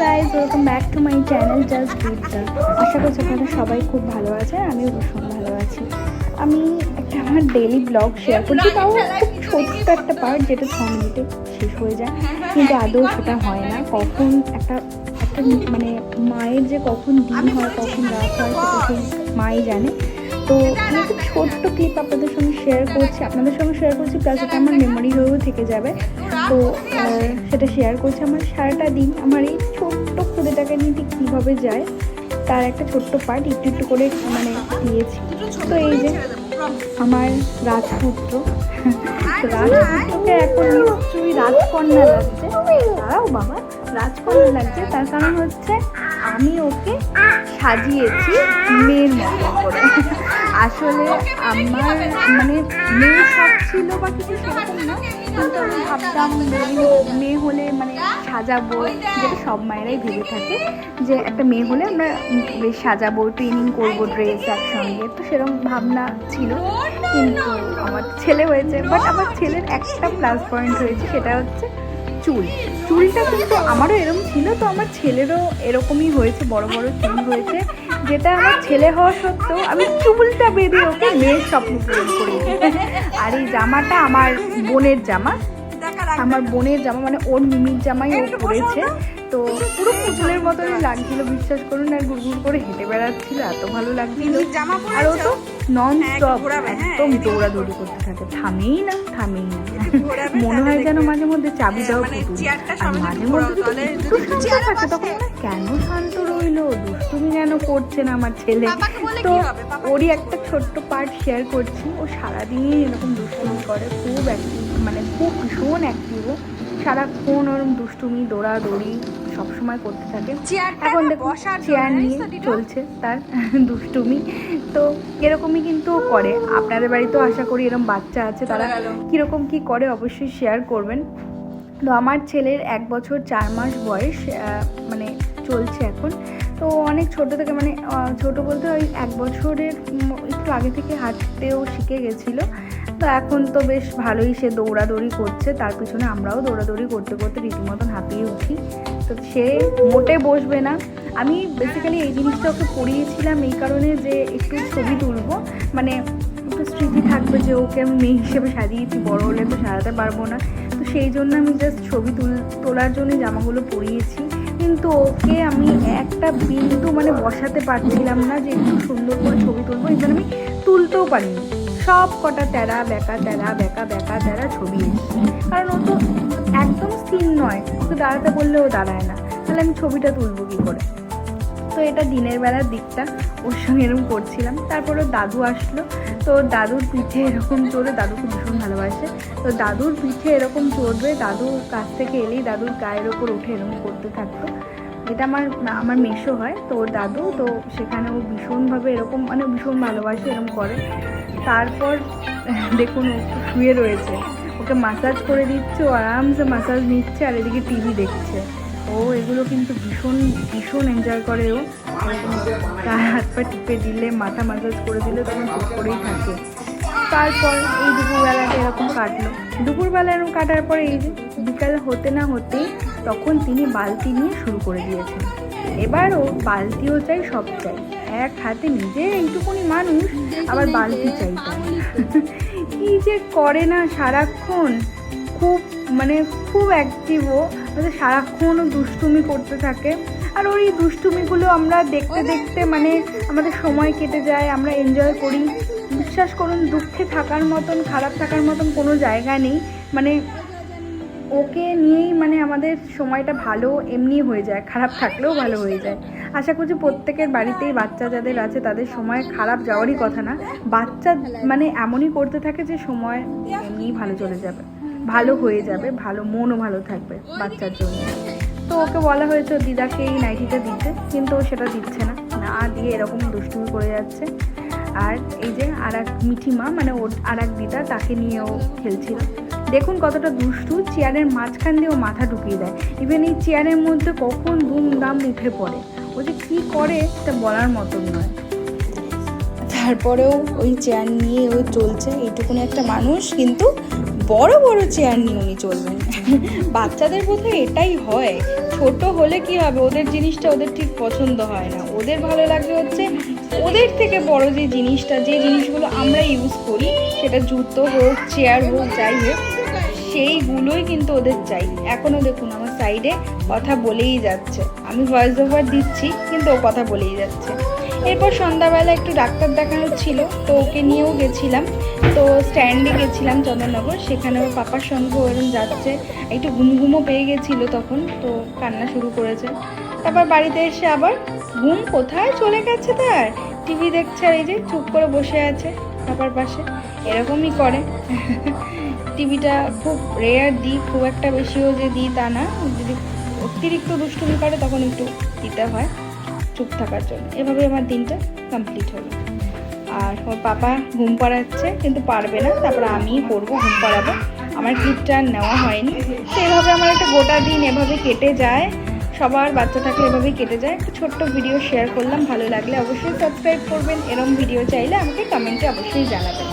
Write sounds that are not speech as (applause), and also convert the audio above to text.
Guys welcome back to my channel just Vidya আশা করছি আপনারা সবাই খুব ভালো আছে আমিও ভীষণ ভালো আছি। আমি একটা আমার ডেলি ব্লগ শেয়ার করছি তাও খুব ছোট্ট একটা পার্ট যেটা ছ মিনিটে শেষ হয়ে যায় কিন্তু আদৌ সেটা হয় না। কখন একটা একটা মানে মায়ের যে কখন দিন হয় কখন রাত হয় সেটা সেই মাই জানে। তো আমি একটা ছোট্ট ক্লিপ আপনাদের শেয়ার করছি, আপনাদের সঙ্গে শেয়ার করছি প্লাস এটা আমার মেমোরি হয়েও থেকে যাবে। তো সেটা শেয়ার করছি আমার সারাটা দিন, আমার এই ছোট্ট খুদেটাকে নিয়ে কীভাবে যায়, তার একটা ছোট্ট পার্ট একটু একটু করে মানে দিয়েছি। তো এই যে, আমার রাজপুত্র রাজপুত্রকে এখন নিশ্চয়ই রাজকন্যা লাগছে। তারাও বাবা, রাজকন্যা লাগছে, তার কারণ হচ্ছে আমি ওকে সাজিয়েছি মেয়ের মতো করে। আসলে আমার মানে মেয়ে সব ছিল বা কিছু সেরকম না, কিন্তু আমি ভাবতাম মেয়ে হলে মানে সাজাবো, যেটা সব মায়েরাই ভেবে থাকে যে একটা মেয়ে হলে আমরা বেশ সাজাবো ট্রেনিং করব ড্রেস একসঙ্গে, তো সেরকম ভাবনা ছিল। কিন্তু আমার ছেলে হয়েছে বাট আমার ছেলের একটা প্লাস পয়েন্ট হয়েছে, সেটা হচ্ছে চুল। চুলটা কিন্তু আমারও এরকম ছিল, তো আমার ছেলেরও এরকমই হয়েছে, বড় বড় চুল হয়েছে। যেটা আমার ছেলে হওয়া সত্ত্বেও আমি চুলটা বেঁধে ওকে মেয়ের স্বপ্ন পূরণ করি। আর এই জামাটা আমার বোনের জামা। আমার বোনের জামা মানে ওর মিমির জামাই ও পরেছে। তো পুরো পুতুলের মতনই লাগছিল বিশ্বাস করুন আর গুড়গুড় করে হেঁটে বেড়াচ্ছিল এত ভালো লাগছিল। জামা আর ও তো নন হ্যাঁ, স্টপ হ্যাঁ, একদম দৌড়াদৌড়ি করতে থাকে। থামেই না থামেই না। মনে হয় যেন মাঝে মধ্যে চাবি দাও মানে আর মাঝে মধ্যে একটু শান্ত থাকে তখন কেন শান্ত রইল? দুষ্টুমি যেন করছে না আমার ছেলে? তো ওরই একটা ছোট্ট পার্ট শেয়ার করছি। ও সারাদিনই এরকম দুষ্টুমি করে খুব অ্যাক্টিভ মানে খুব ভীষণ অ্যাক্টিভ ও। সারাক্ষণ ওরকম দুষ্টুমি দৌড়াদৌড়ি সবসময় করতে থাকে। এখন জন্য, চেয়ার নিয়ে চলছে তার দুষ্টুমি। তো এরকমই কিন্তু করে। আপনাদের বাড়িতেও আশা করি এরকম বাচ্চা আছে তারা কীরকম কি করে অবশ্যই শেয়ার করবেন। তো আমার ছেলের এক বছর চার মাস বয়স মানে চলছে এখন। তো অনেক ছোট থেকে মানে ছোট বলতে ওই এক বছরের একটু আগে থেকে হাঁটতেও শিখে গেছিল। তো এখন তো বেশ ভালোই সে দৌড়াদৌড়ি করছে। তার পিছনে আমরাও দৌড়াদৌড়ি করতে করতে রীতিমতন হাঁপিয়ে উঠি। তো সে মোটে বসবে না। আমি বেসিক্যালি এই জিনিসটা ওকে পড়িয়েছিলাম এই কারণে যে একটু ছবি তুলবো। মানে একটু স্মৃতি থাকবে যে ওকে আমি মেয়ে হিসেবে সাজিয়েছি, বড় হলে তো সাজাতে পারব না। তো সেই জন্য আমি জাস্ট ছবি তুল, তোলার জন্য জামাগুলো পরিয়েছি। কিন্তু ওকে আমি একটা বিন্দু মানে বসাতে পারছিলাম না যে একটু সুন্দর করে ছবি তুলবো। এই জন্য আমি তুলতেও পারিনি। সব কটা তেরা, বেকা তেরা, বেকা বেকা তেরা ছবি। কারণ ও তো একদম স্থির নয়। ওকে দাঁড়াতে বললেও দাঁড়ায় না। তাহলে আমি ছবিটা তুলবো কী করে? তো এটা দিনের বেলার দিকটা। ওর সঙ্গে এরকম করছিলাম। তারপর ওর দাদু আসলো। তো দাদুর পিঠে এরকম চড়ে দাদুকে ভীষণ ভালোবাসে। তো দাদুর পিঠে এরকম চড়বে দাদুর কাছ থেকে এলেই দাদুর গায়ের ওপর উঠে এরকম করতে থাকতো। এটা আমার আমার মেশো হয়। তো ওর দাদু, তো সেখানে ও ভীষণভাবে এরকম মানে ভীষণ ভালোবাসে, এরকম করে। তারপর, দেখুন, ও শুয়ে রয়েছে। ওকে মাসাজ করে দিচ্ছে, ও আরামসে মাসাজ নিচ্ছে, আর এদিকে টিভি দেখছে। ও, এগুলো কিন্তু ভীষণ ভীষণ এনজয় করে ও। তার হাত পা টিপে দিলে, মাথা মাসাজ করে দিলে তখন চুপ করেই থাকে। তারপর এই দুপুরবেলাটা এরকম কাটলো। দুপুরবেলা এরকম কাটার পরে এই বিকাল হতে না হতেই তখন তিনি বালতি নিয়ে শুরু করে দিয়েছেন। এবারও বালতিও চাই, সব চাই। এক হাতে নিজে এইটুকুনি মানুষ, আবার বালতি চাই কি যে করে না সারাক্ষণ? খুব মানে খুব অ্যাক্টিভ ও। সারাক্ষণ দুষ্টুমি করতে থাকে। আর ওই দুষ্টুমিগুলো আমরা দেখতে দেখতে মানে আমাদের সময় কেটে যায়, আমরা এনজয় করি। বিশ্বাস করুন, দুঃখে থাকার মতন, খারাপ থাকার মতন কোনো জায়গা নেই। মানে ওকে নিয়েই মানে আমাদের সময়টা ভালো এমনি হয়ে যায়, খারাপ থাকলেও ভালো হয়ে যায়। আশা করছি প্রত্যেকের বাড়িতেই বাচ্চা যাদের আছে তাদের সময় খারাপ যাওয়ারই কথা না, বাচ্চা মানে এমনই করতে থাকে যে সময় এমনিই ভালো চলে যাবে, ভালো হয়ে যাবে, ভালো মনও ভালো থাকবে বাচ্চার জন্য। তো ওকে বলা হয়েছে, দিদাকে এই নাইটিটা দিতে, কিন্তু ও সেটা দিচ্ছে না না দিয়ে এরকম দুষ্টুমি করে যাচ্ছে। আর এই যে আর এক মিঠিমা মানে ওর আর এক দিদা, তাকে নিয়ে ও খেলছিল। দেখুন কতটা দুষ্টু, চেয়ারের মাঝখান দিয়ে ও মাথা ঢুকিয়ে দেয়। ইভেন এই চেয়ারের মধ্যে কখন দুম দাম উঠে পড়ে। ও যে কী করে সেটা বলার মতন নয়। তারপরেও ওই চেয়ার নিয়ে ও চলছে, এইটুকুনি একটা মানুষ, কিন্তু বড় বড় চেয়ার নিয়ে উনি চলবেন। (laughs) বাচ্চাদের বোধহয় এটাই হয়। ছোট হলে কি হবে? ওদের জিনিসটা ওদের ঠিক পছন্দ হয় না। ওদের ভালো লাগে হচ্ছে ওদের থেকে বড় যে জিনিসটা, যে জিনিসগুলো আমরা ইউজ করি, সেটা জুতো হোক, চেয়ার হোক, যাই হোক সেইগুলোই কিন্তু ওদের চাই। এখনও দেখুন আমার সাইডে কথা বলেই যাচ্ছে। আমি ভয়েস ওভার দিচ্ছি, কিন্তু ও কথা বলেই যাচ্ছে। এরপর সন্ধ্যাবেলা একটু ডাক্তার দেখানোর ছিল, তো ওকে নিয়েও গেছিলাম। তো স্ট্যান্ডে গেছিলাম চন্দননগর সেখানে ওর পাপার সঙ্গে ওরকম যাচ্ছে। একটু ঘুম ঘুমও পেয়ে গেছিল তখন, তো কান্না শুরু করেছে। তারপর বাড়িতে এসে আবার, ঘুম কোথায়? চলে গেছে তার। টিভি দেখছে আর এই যে চুপ করে বসে আছে পাপার পাশে। এরকমই করে। টিভিটা খুব রেয়ার দিই, খুব একটা বেশিও যে দিই তা না। যদি অতিরিক্ত দুষ্টুমি করে তখন একটু দিতে হয় চুপ থাকার জন্য। এভাবে আমার দিনটা কমপ্লিট হলো। আর ওর পাপা ঘুম পাড়াচ্ছে, কিন্তু পারবে না। তারপর আমিই করব, ঘুম পাড়াবো। আমার ক্লিপটা আর নেওয়া হয়নি। তো এভাবে আমার একটা গোটা দিন এভাবে কেটে যায়। সবার বাচ্চা থাকলে এভাবেই কেটে যায়। একটা ছোট্ট ভিডিও শেয়ার করলাম। ভালো লাগলে অবশ্যই সাবস্ক্রাইব করবেন। এরম ভিডিও চাইলে আমাকে কমেন্টে অবশ্যই জানাবেন।